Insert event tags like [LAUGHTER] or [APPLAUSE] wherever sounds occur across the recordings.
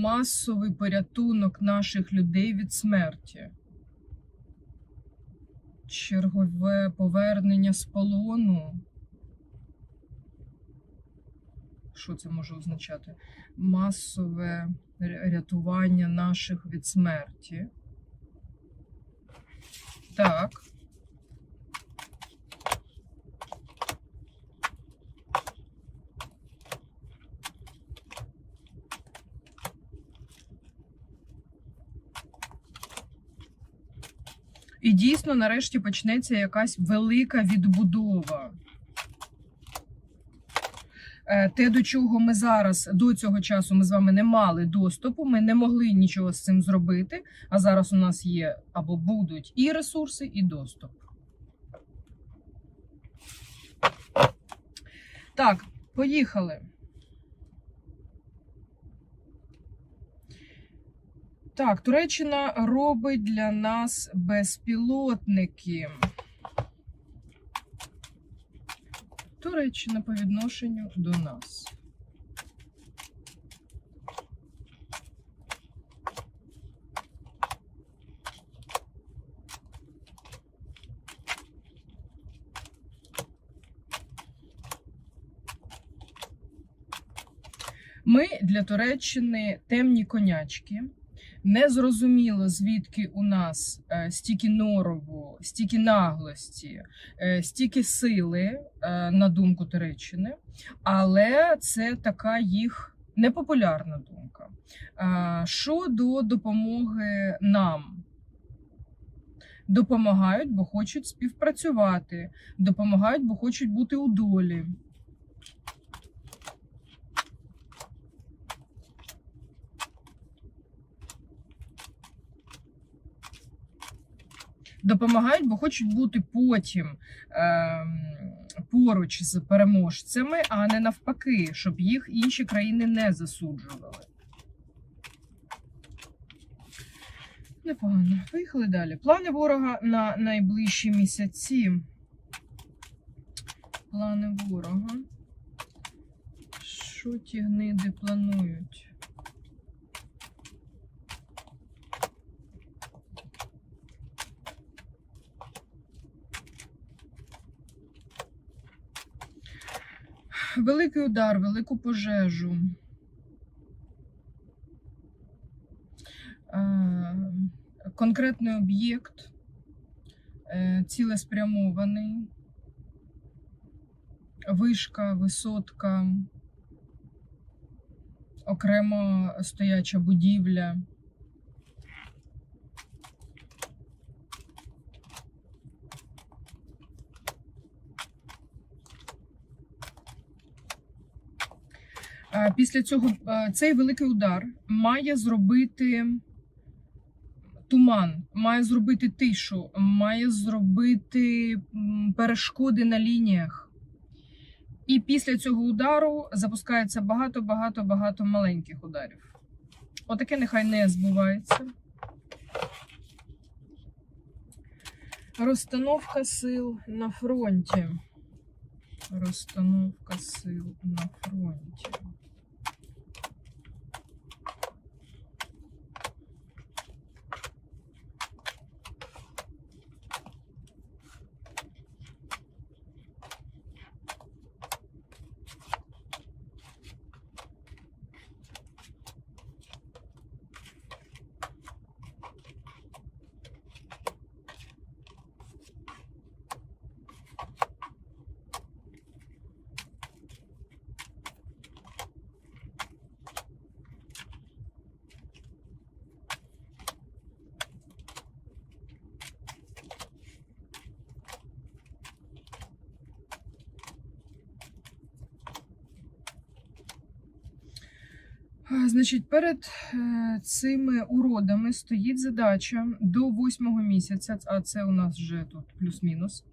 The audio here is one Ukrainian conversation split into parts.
масовий порятунок наших людей від смерті. Чергове повернення з полону. Що це може означати? Масове рятування наших від смерті. Так. І дійсно, нарешті почнеться якась велика відбудова. Е, Те, до чого ми зараз до цього часу ми з вами не мали доступу, ми не могли нічого з цим зробити. А зараз у нас є або будуть і ресурси, і доступ. Так, поїхали. Так, Туреччина робить для нас безпілотники. Туреччина по відношенню до нас. Ми для Туреччини темні конячки. Незрозуміло, звідки у нас е, стільки норову, стільки наглості, е, стільки сили, е, на думку Туреччини, але це така їх непопулярна думка. Щодо допомоги нам. Допомагають, бо хочуть співпрацювати, допомагають, бо хочуть бути у долі. Допомагають, бо хочуть бути потім ем, поруч з переможцями, а не навпаки, щоб їх інші країни не засуджували. Непогано. Поїхали далі. Плани ворога на найближчі місяці. Плани ворога. Що ті гниди планують? Великий удар, велику пожежу. Е, Конкретний об'єкт, е, цілеспрямований, вишка, висотка, окремо стояча будівля. Після цього е, цей великий удар має зробити туман, має зробити тишу, має зробити перешкоди на лініях. І після цього удару запускається багато, багато, багато маленьких ударів. Отаке нехай не збувається. Розстановка сил на фронті. Розстановка сил на фронті. Значить, перед е, цими уродами стоїть задача до восьмого місяця, а це у нас вже тут плюс-мінус.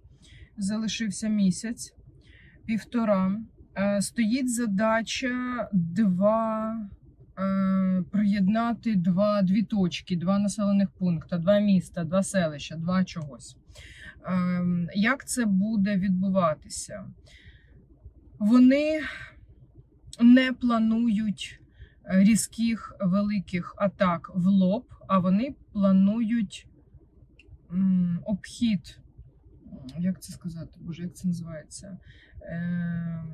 Залишився місяць, півтора. Е, Стоїть задача два е, приєднати два, дві точки, два населених пункти, два міста, два селища, два чогось. Як це буде відбуватися? Вони не планують різких великих атак в лоб, а вони планують обхід. Як це сказати? Боже, як це називається? Е,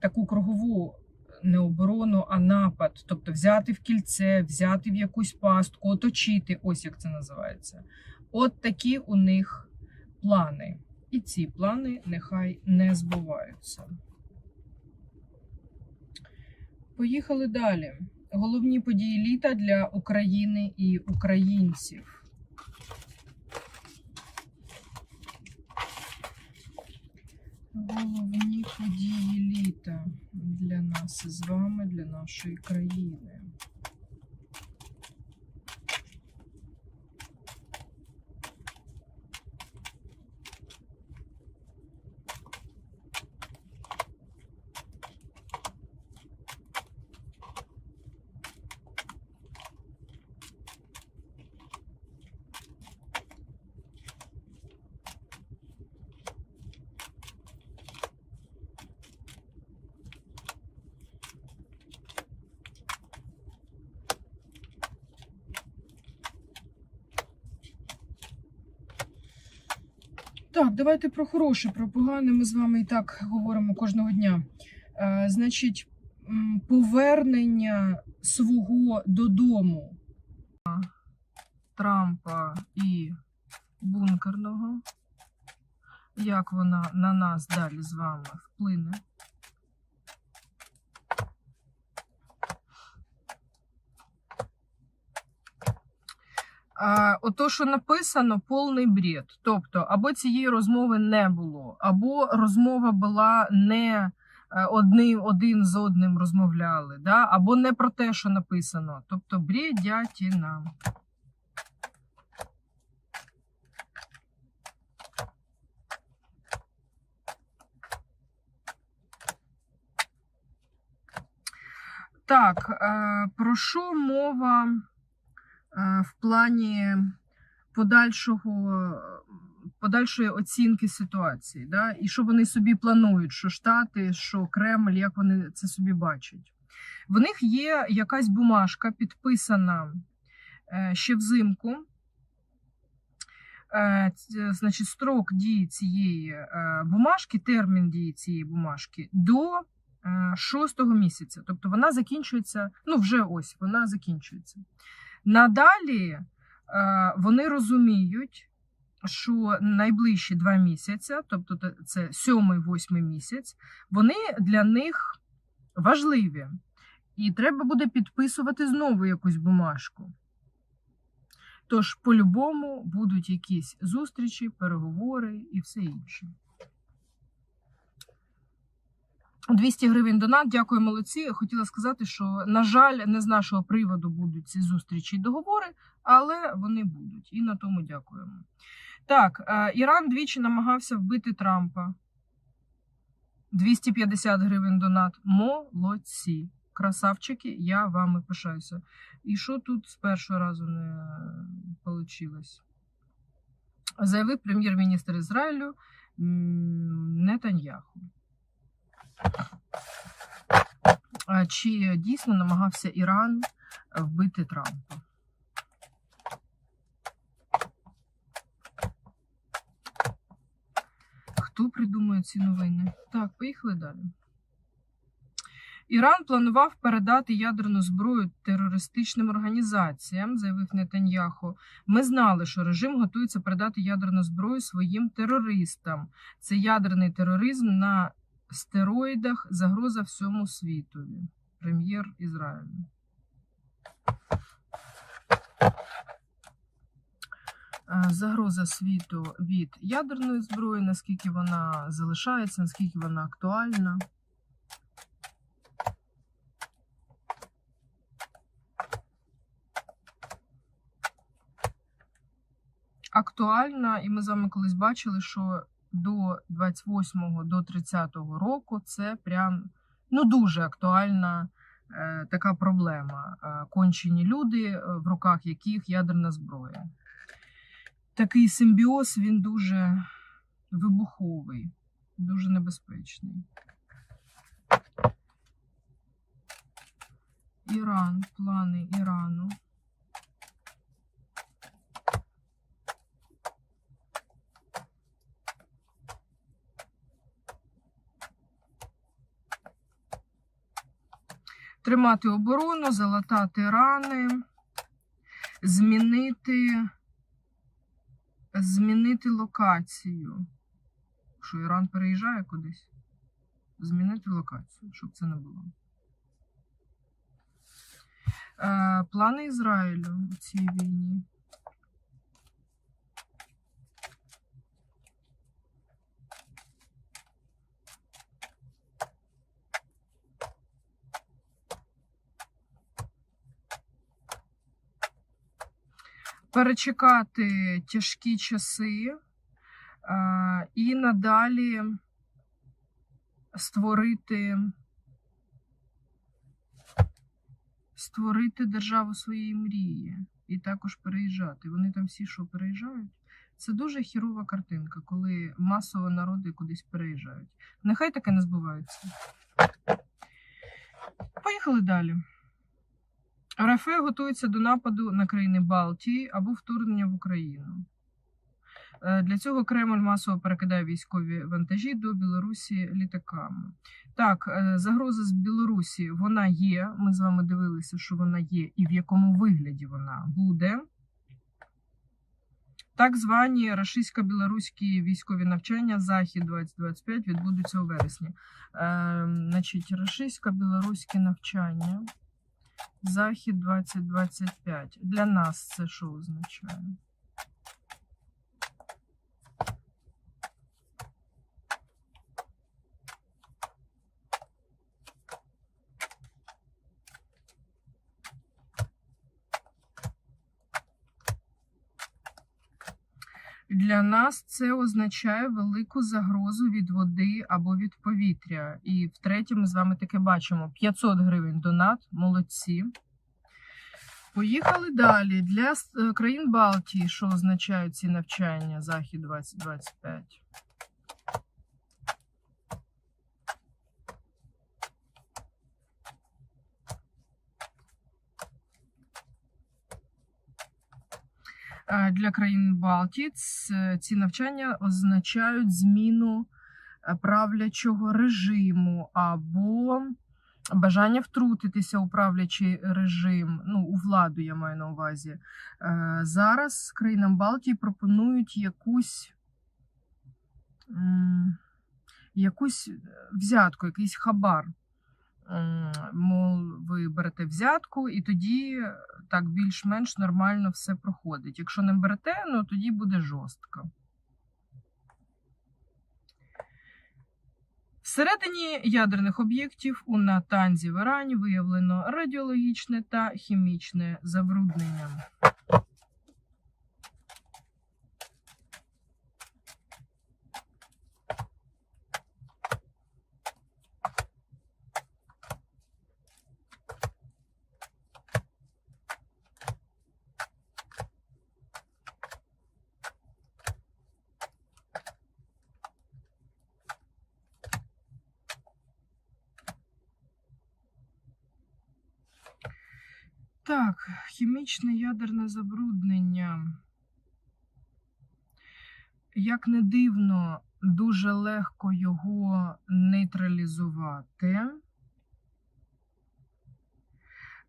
таку кругову не оборону, а напад. Тобто взяти в кільце, взяти в якусь пастку, оточити, ось як це називається. От такі у них плани. І ці плани нехай не збуваються. Поїхали далі. Головні події літа для України і українців. Головні події літа для нас з вами, для нашої країни. Так, давайте про хороше, про погане. Ми з вами і так говоримо кожного дня. Е, значить, повернення свого додому Трампа і бункерного. Як вона на нас далі з вами вплине? Ото, що написано, повний бред. Тобто, або цієї розмови не було, або розмова була не е, одним, один з одним розмовляли, да? або не про те, що написано. Тобто, бредятіна. Так, е, про що мова в плані подальшого, подальшої оцінки ситуації? Да? І що вони собі планують, що Штати, що Кремль, як вони це собі бачать? В них є якась бумажка, підписана е, ще взимку. Е, Значить, строк дії цієї е, бумажки, термін дії цієї бумажки до е, шостого місяця. Тобто вона закінчується, ну вже ось вона закінчується. Надалі е, вони розуміють, що найближчі два місяці, тобто це сьомий, восьмий місяць, вони для них важливі. І треба буде підписувати знову якусь бумажку. Тож, по-любому, будуть якісь зустрічі, переговори і все інше. 200 гривень донат. Дякую, молодці. Хотіла сказати, що, на жаль, не з нашого приводу будуть ці зустрічі і договори, але вони будуть. І на тому дякуємо. Так, е, Іран двічі намагався вбити Трампа. 250 гривень донат. Молодці. Красавчики, я вами пишаюся. І що тут з першого разу не вийшло? Заявив прем'єр-міністр Ізраїлю Нетаньяху. Чи дійсно намагався Іран вбити Трампа? Хто придумує ці новини? Так, поїхали далі. Іран планував передати ядерну зброю терористичним організаціям, заявив Нетаньяху. Ми знали, що режим готується передати ядерну зброю своїм терористам. Це ядерний тероризм на стероїдах, загроза всьому світові. Прем'єр Ізраїлю. Е, Загроза світу від ядерної зброї, наскільки вона залишається, наскільки вона актуальна. актуальна, і ми з вами колись бачили, що до 28-го, до 30-го року це прям ну дуже актуальна е, така проблема. Е, кончені люди, е, в руках яких ядерна зброя. Такий симбіоз він дуже вибуховий, дуже небезпечний. Іран, плани Ірану. Тримати оборону, залатати рани, змінити, змінити локацію. Що Іран переїжджає кудись? Змінити локацію, щоб це не було. Е, плани Ізраїлю у цій війні. Перечекати тяжкі часи е, і надалі створити створити державу своєї мрії і також переїжджати. Вони там всі що переїжджають. Це дуже хірова картинка, коли масово народи кудись переїжджають. Нехай таке не збувається. Поїхали далі. РФ готується до нападу на країни Балтії або вторгнення в Україну. Е, Для цього Кремль масово перекидає військові вантажі до Білорусі літаками. Так, е, загроза з Білорусі вона є. Ми з вами дивилися, що вона є, і в якому вигляді вона буде. Так звані рашистсько-білоруські військові навчання Захід 2025 відбудуться у вересні. Е, значить, рашистсько-білоруські навчання Захід 2025. Для нас це що означає? Для нас це означає велику загрозу від води або від повітря. І втретє, ми з вами таке бачимо: 500 гривень донат, молодці. Поїхали далі. Для е, країн Балтії, що означають ці навчання Захід 2025? Для країн Балтії ці навчання означають зміну е, правлячого режиму або бажання втрутитися у правлячий режим, ну, у владу я маю на увазі. Е, Зараз країнам Балтії пропонують якусь, якусь взятку, якийсь хабар. М, Мол, ви берете взятку, і тоді так більш-менш нормально все проходить. Якщо не берете, ну тоді буде жорстко. Всередині ядерних об'єктів у Натанзі в Ірані виявлено радіологічне та хімічне забруднення. Так, хімічне ядерне забруднення. Як не дивно, дуже легко його нейтралізувати.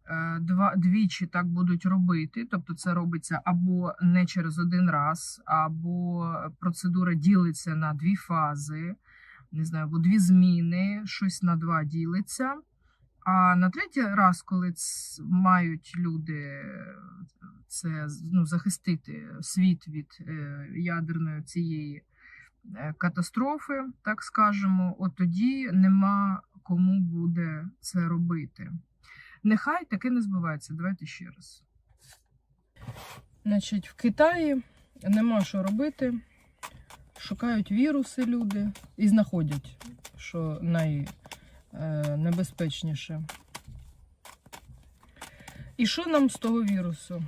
Е, Два, двічі так будуть робити, тобто це робиться або не через один раз, або процедура ділиться на дві фази, не знаю, або дві зміни, щось на два ділиться. А на третій раз, коли мають люди це ну, захистити світ від е, ядерної цієї е, катастрофи, так скажемо, от тоді нема кому буде це робити. Нехай таке не збувається. Давайте ще раз. Значить, в Китаї нема що робити. Шукають віруси люди і знаходять, що найнебезпечніше. І що нам з того вірусу?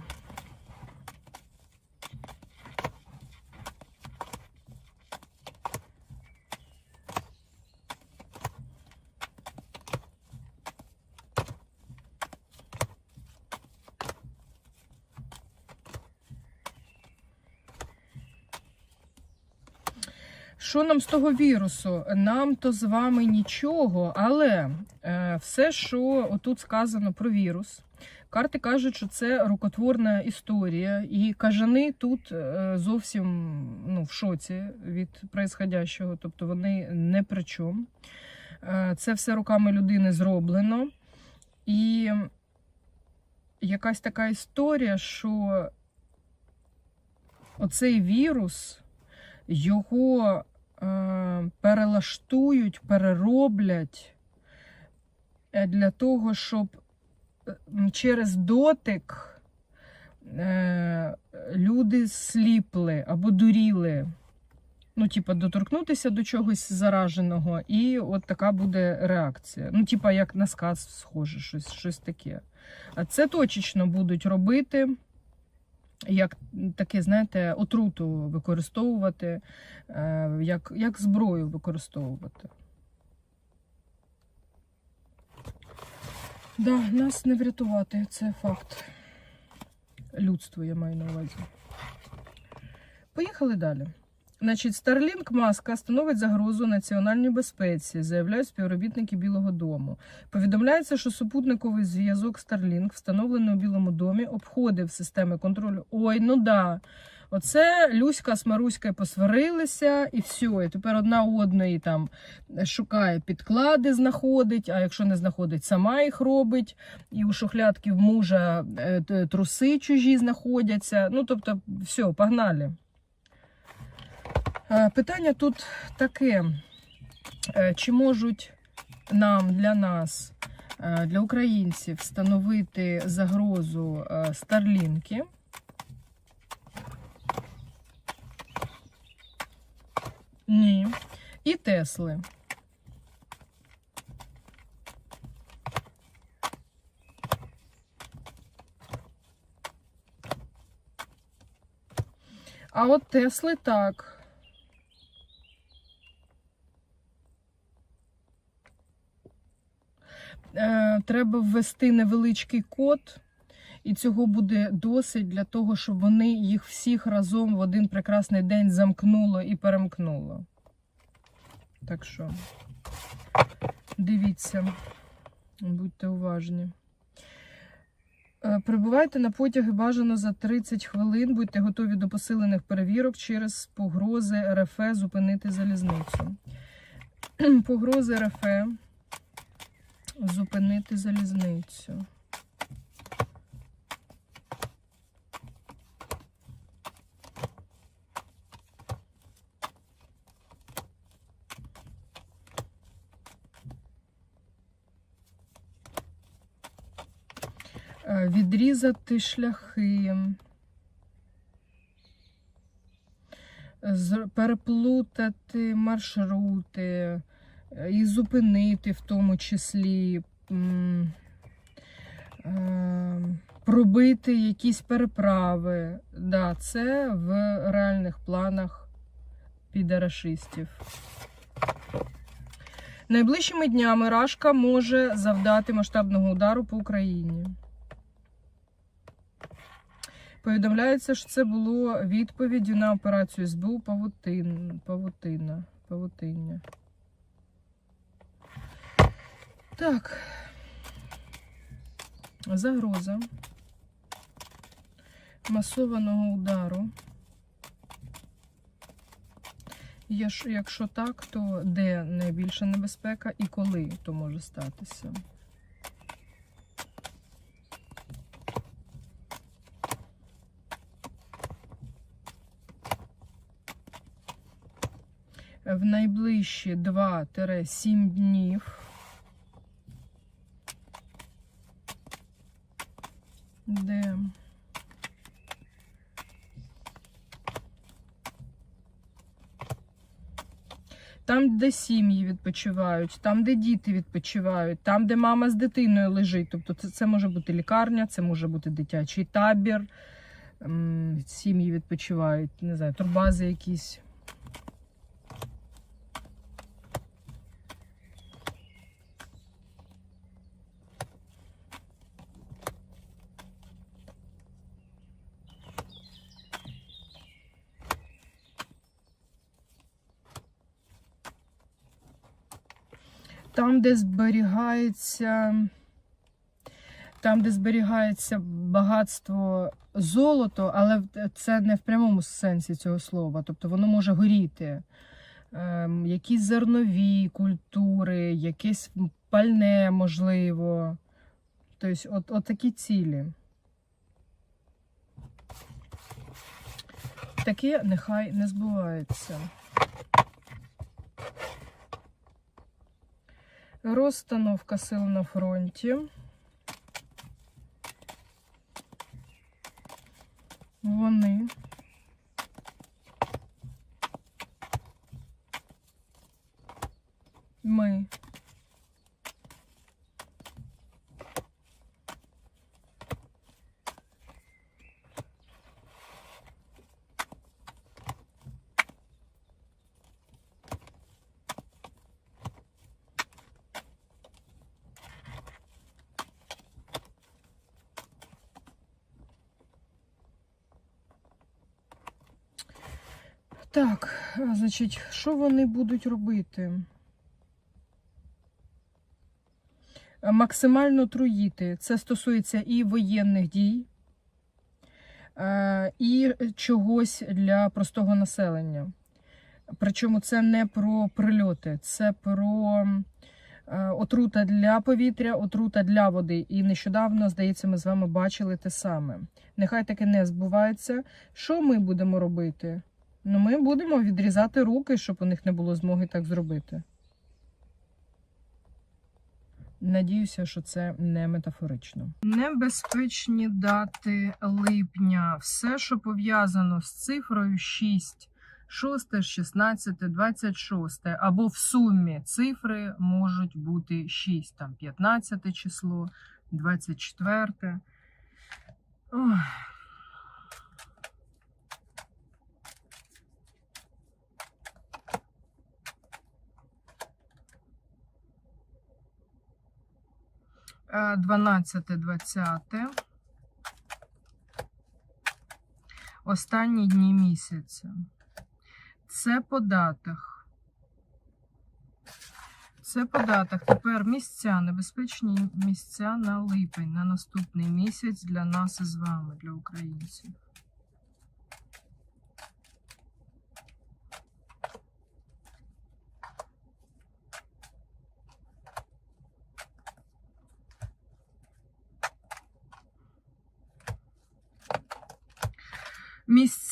Що нам з того вірусу? Нам то з вами нічого, але е, все, що отут сказано про вірус, карти кажуть, що це рукотворна історія, і кажани тут е, зовсім ну, в шоці від происходящого, тобто вони не при чому. Е, це все руками людини зроблено. І якась така історія, що оцей вірус його перелаштують, перероблять е, для того, щоб е, через дотик е, люди сліпли або дуріли. Ну, типа, доторкнутися до чогось зараженого, і от така буде реакція. Ну, типа, як на сказ схоже, щось, щось таке. А це точечно будуть робити як таке, знаєте, отруту використовувати, е, як, як зброю використовувати. Да, нас не врятувати, це факт. Людство я маю на увазі. Поїхали далі. Значить, Starlink маска становить загрозу національній безпеці, заявляють співробітники Білого Дому. Повідомляється, що супутниковий зв'язок Starlink, встановлений у Білому домі, обходив системи контролю. Ой, ну да. Оце Люська з Маруською посварилися, і все. І тепер одна одної там шукає підклади, знаходить, а якщо не знаходить, сама їх робить. І у шухлядки в мужа е, труси чужі знаходяться. Ну, тобто, все, погнали. Е, Питання тут таке: Е, чи можуть нам для нас, е, для українців, встановити загрозу старлінки? Ні. І Тесли. А от Тесли так. Е, треба ввести невеличкий код, і цього буде досить для того, щоб вони їх всіх разом в один прекрасний день замкнуло і перемкнуло. Так що, дивіться, будьте уважні. Е, Прибувайте на потяги бажано за 30 хвилин. Будьте готові до посилених перевірок через погрози РФ зупинити залізницю. [CLEARS THROAT] Погрози РФ зупинити залізницю. Е, Відрізати шляхи. Переплутати маршрути і зупинити в тому числі. е, Пробити якісь переправи. Да, це в реальних планах підарашистів. Найближчими днями Рашка може завдати масштабного удару по Україні. Повідомляється, що це було відповіддю на операцію СБУ Павутин, Павутина. Павутиння. Так. Загроза масованого удару. Якщо так, то де найбільша небезпека і коли то може статися? В найближчі 2-7 днів. Де? Там, де сім'ї відпочивають, там, де діти відпочивають, там, де мама з дитиною лежить. Тобто це, це може бути лікарня, це може бути дитячий табір, сім'ї відпочивають, не знаю, турбази якісь. Там, де зберігається. Там, де зберігається багатство золото, але це не в прямому сенсі цього слова. Тобто воно може горіти. Ем, якісь зернові культури, якесь пальне, можливо. Тобто, от, от такі цілі. Таке нехай не збувається. Розстановка сил на фронті. Вони ми Так, а, значить, що вони будуть робити? Е, Максимально труїти. Це стосується і воєнних дій, е, і чогось для простого населення. Причому це не про прильоти, це про е, отрута для повітря, отрута для води. І нещодавно, здається, ми з вами бачили те саме. Нехай таке не збувається. Що ми будемо робити? Ну, ми будемо відрізати руки, щоб у них не було змоги так зробити. Надіюся, що це не метафорично. Небезпечні дати липня. Все, що пов'язано з цифрою 6, 6, 16, 26, або в сумі цифри можуть бути 6, там 15 число, 24. Ой. 12, 20. Останні дні місяця. Це по датах. Це по датах. Тепер місця, небезпечні місця на липень, на наступний місяць для нас із вами, для українців.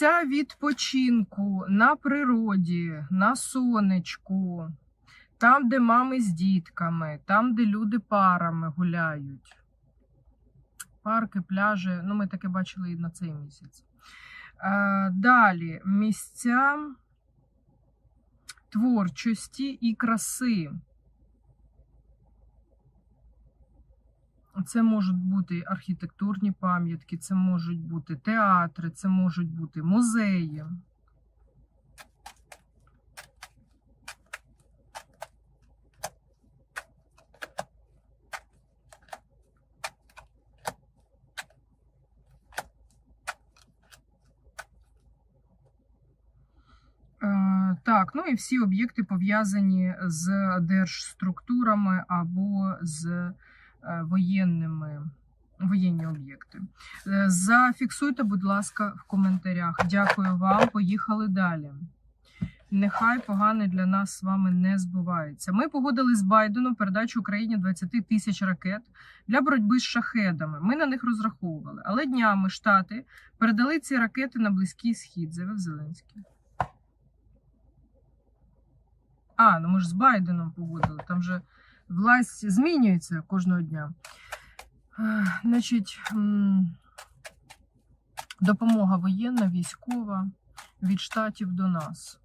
Місця відпочинку на природі, на сонечку, там, де мами з дітками, там, де люди парами гуляють. Парки, пляжі, ну ми таке бачили і на цей місяць. Е, Далі місця творчості і краси. Це можуть бути архітектурні пам'ятки, це можуть бути театри, це можуть бути музеї. Е, Так, ну і всі об'єкти пов'язані з держструктурами або з воєнними воєнні об'єкти. Е, Зафіксуйте, будь ласка, в коментарях. Дякую вам. Поїхали далі. Нехай погане для нас з вами не збувається. Ми погодили з Байденом передачу Україні 20 тисяч ракет для боротьби з шахедами. Ми на них розраховували. Але днями Штати передали ці ракети на Близький Схід, заявив Зеленський. А, ну ми ж з Байденом погодили. Там же власть змінюється кожного дня. Значить, допомога воєнна, військова від штатів до нас.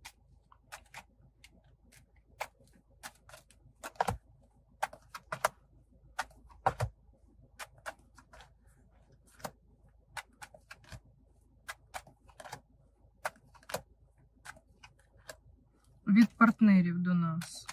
Від партнерів до нас.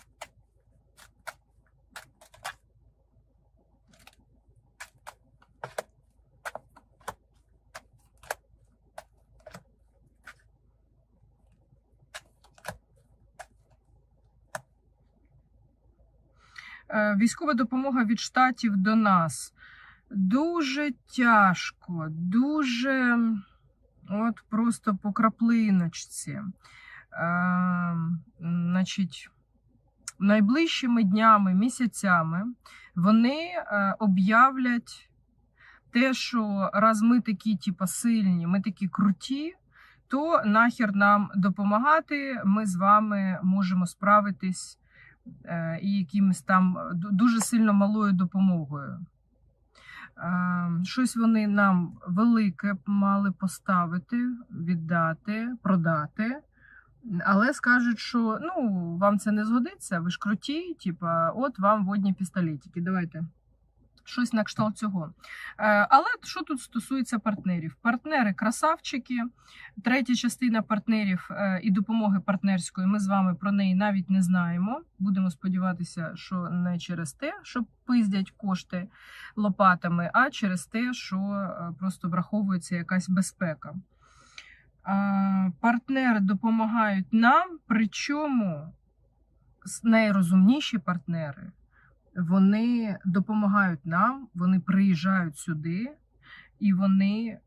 Е, Військова допомога від штатів до нас. Дуже тяжко, дуже от просто по краплиночці. Е, значить, найближчими днями, місяцями вони е, об'являть те, що раз ми такі, типу, сильні, ми такі круті, то нахер нам допомагати. Ми з вами можемо справитись і якимось там дуже сильно малою допомогою. Е, Щось вони нам велике мали поставити, віддати, продати. Але скажуть, що ну, вам це не згодиться, ви ж круті, типа, от вам водні пістолетики. Давайте. Щось на кшталт цього. Е, Але що тут стосується партнерів? Партнери красавчики. Третя частина партнерів е, і допомоги партнерської. Ми з вами про неї навіть не знаємо. Будемо сподіватися, що не через те, що пиздять кошти лопатами, а через те, що е, просто враховується якась безпека. Партнери допомагають нам, причому найрозумніші партнери вони допомагають нам, вони приїжджають сюди і вони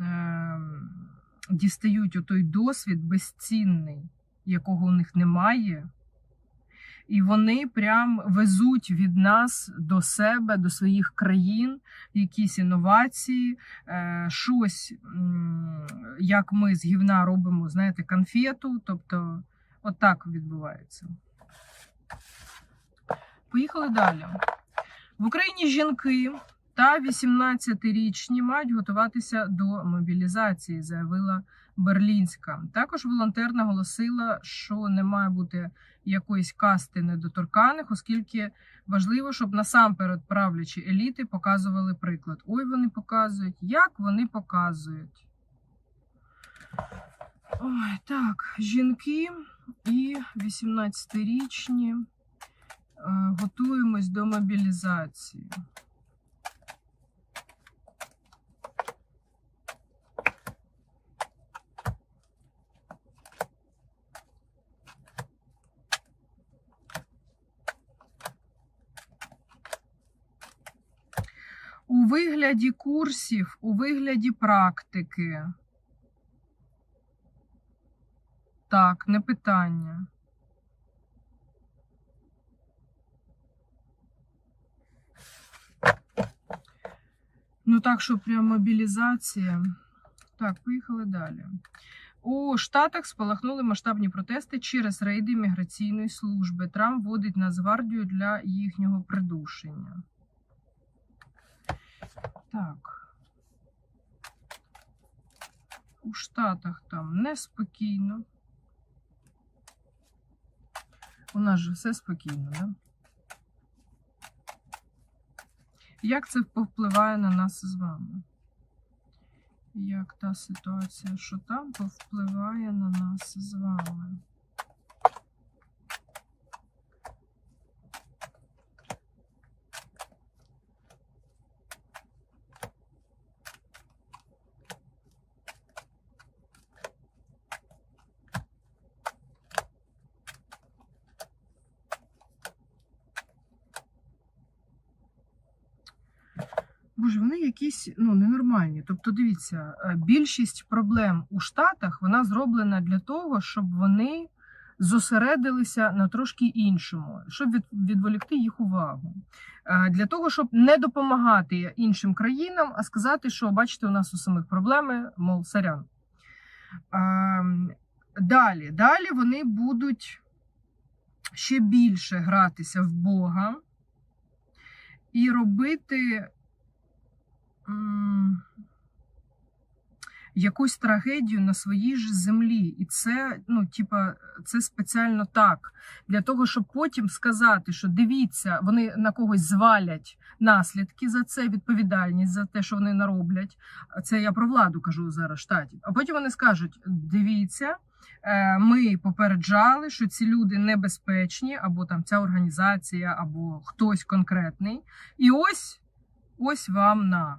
е, дістають отой досвід безцінний, якого у них немає. І вони прям везуть від нас до себе, до своїх країн якісь інновації, е, щось, як ми з гівна робимо, знаєте, конфету. Тобто, отак відбувається. Поїхали далі. В Україні жінки та 18-річні мають готуватися до мобілізації, заявила Берлінська. Також волонтер наголосила, що не має бути якоїсь касти недоторканих, оскільки важливо, щоб насамперед правлячі еліти показували приклад. Ой, вони показують, як вони показують. Ой, так, жінки і 18-річні. Е, Готуємось до мобілізації. У вигляді курсів, у вигляді практики. Так, не питання. Ну так, що прям мобілізація. Так, поїхали далі. У Штатах спалахнули масштабні протести через рейди міграційної служби. Трамп вводить Нацгвардію для їхнього придушення. Так. У Штатах там неспокійно. У нас же все спокійно, да? Як це повпливає на нас з вами? Як та ситуація, що там повпливає на нас з вами? Боже, вони якісь ну ненормальні. Тобто, дивіться, е, більшість проблем у Штатах вона зроблена для того, щоб вони зосередилися на трошки іншому, щоб відволікти їх увагу. Е, Для того, щоб не допомагати іншим країнам, а сказати, що бачите, у нас у самих проблеми, мов сорян. Ем, Далі, далі вони будуть ще більше гратися в Бога і робити якусь трагедію на своїй ж землі. І це, ну, типа, це спеціально так. Для того, щоб потім сказати, що дивіться, вони на когось звалять наслідки за це, відповідальність за те, що вони нароблять. Це я про владу кажу зараз штатів. А потім вони скажуть: дивіться. е, Ми попереджали, що ці люди небезпечні, або там ця організація, або хтось конкретний. І ось ось вам на.